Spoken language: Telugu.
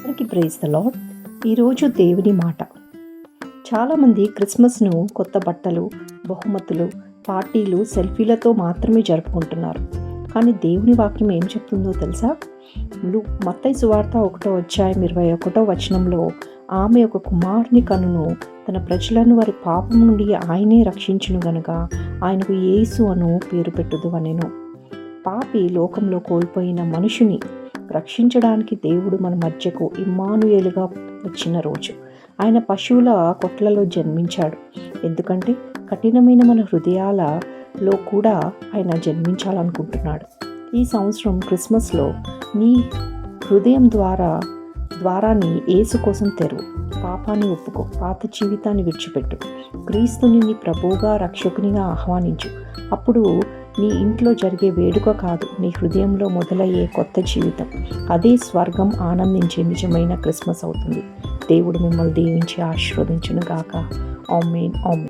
అందరికీ ప్రైజ్ ద లాడ్ ఈరోజు దేవుని మాట. చాలామంది క్రిస్మస్ను కొత్త బట్టలు బహుమతులు పార్టీలు సెల్ఫీలతో మాత్రమే జరుపుకుంటున్నారు. కానీ దేవుని వాక్యం ఏం చెప్తుందో తెలుసా? లు మత్తై సువార్త ఒకటో అధ్యాయం ఇరవై ఒకటో వచనంలో ఆమె ఒక కుమారుని కనును తన ప్రజలను వారి పాపం నుండి ఆయనే రక్షించును గనుక ఆయనకు యేసు అను పేరు పెట్టుదు అనేను పాపి లోకంలో కోల్పోయిన మనుషుని రక్షించడానికి దేవుడు మన మధ్యకు ఇమ్మానుయేలుగా వచ్చిన రోజు. ఆయన పశువుల కొట్లలో జన్మించాడు. ఎందుకంటే కఠినమైన మన హృదయాలలో కూడా ఆయన జన్మించాలనుకుంటున్నాడు. ఈ సంవత్సరం క్రిస్మస్లో నీ హృదయం ద్వారా ద్వారాన్ని ఏసు కోసం తెరువు పాపాన్ని ఒప్పుకో. పాత జీవితాన్ని విడిచిపెట్టు. క్రీస్తుని నీ ప్రభువుగా రక్షకునిగా ఆహ్వానించు. అప్పుడు నీ ఇంట్లో జరిగే వేడుక కాదు నీ హృదయంలో మొదలయ్యే కొత్త జీవితం. అదే స్వర్గం ఆనందించే నిజమైన క్రిస్మస్ అవుతుంది. దేవుడు మిమ్మల్ని దీవించి ఆశీర్వదించును గాక ఆమెన్ ఆమెన్.